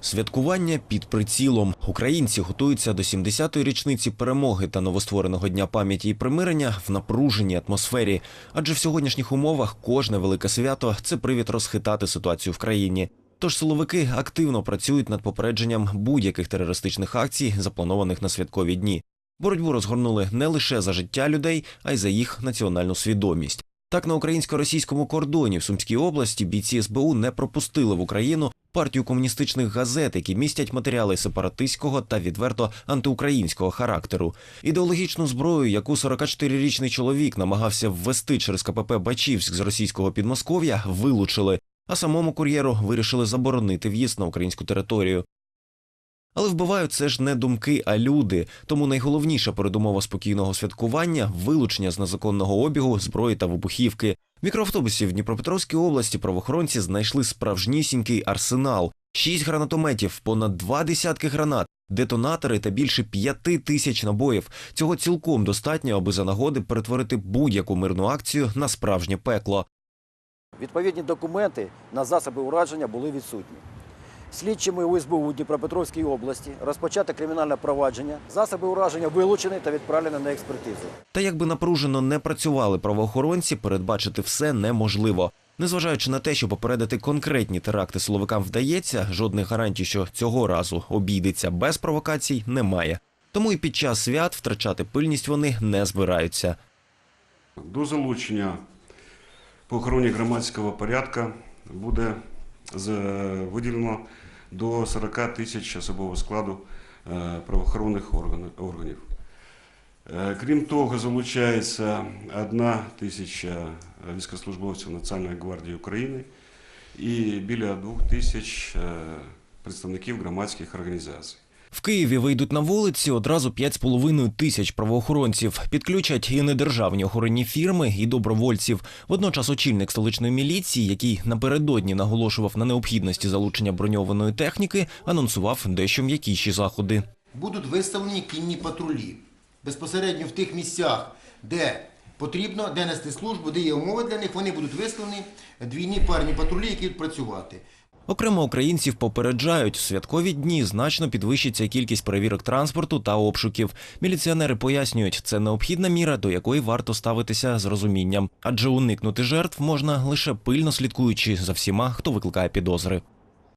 Святкування під прицілом. Українці готуються до 70-ї річниці перемоги та новоствореного дня пам'яті і примирення в напруженій атмосфері. Адже в сьогоднішніх умовах кожне велике свято це привід розхитати ситуацію в країні. Тож силовики активно працюють над попередженням будь-яких терористичних акцій, запланованих на святкові дні. Боротьбу розгорнули не лише за життя людей, а й за їх національну свідомість. Так, на українсько-російському кордоні в Сумській області бійці СБУ не пропустили в Україну партію комуністичних газет, які містять матеріали сепаратистського та відверто антиукраїнського характеру. Ідеологічну зброю, яку 44-річний чоловік намагався ввести через КПП Бачівськ з російського Підмосков'я, вилучили, а самому кур'єру вирішили заборонити в'їзд на українську територію. Але вбивають це ж не думки, а люди. Тому найголовніша передумова спокійного святкування вилучення з незаконного обігу зброї та вибухівки. Мікроавтобусі в Дніпропетровській області правоохоронці знайшли справжнісінький арсенал: шість гранатометів, понад два десятки гранат, детонатори та більше п'яти тисяч набоїв. Цього цілком достатньо, аби за нагоди перетворити будь-яку мирну акцію на справжнє пекло. Відповідні документи на засоби ураження були відсутні. Слідчими УСБУ Дніпропетровській області розпочато кримінальне провадження. Засоби ураження вилучені та відправлені на експертизу. Та якби напружено не працювали правоохоронці, передбачити все неможливо. Незважаючи на те, що попередити конкретні теракти силовикам вдається, жодних гарантій, що цього разу обійдеться без провокацій, немає. Тому і під час свят втрачати пильність вони не збираються. До залучення по охороні громадського порядку буде виділено до 40 тисяч особового складу е, правоохоронних органів. Е, Крім того, залучається одна тисяча військовослужбовців Національної гвардії України і біля двох тисяч е, представників громадських організацій. В Києві вийдуть на вулиці одразу 5,5 тисяч правоохоронців. Підключать і недержавні охоронні фірми, і добровольців. Водночас очільник столичної міліції, який напередодні наголошував на необхідності залучення броньованої техніки, анонсував дещо м'якіші заходи. будуть виставлені кінні патрулі безпосередньо в тих місцях, де потрібно, де нести службу, де є умови для них, вони будуть виставлені двійні парні патрулі, які будуть працювати. Окремо українців попереджають, у святкові дні значно підвищиться кількість перевірок транспорту та обшуків. Міліціонери пояснюють, це необхідна міра, до якої варто ставитися з розумінням, адже уникнути жертв можна лише пильно слідкуючи за всіма, хто викликає підозри.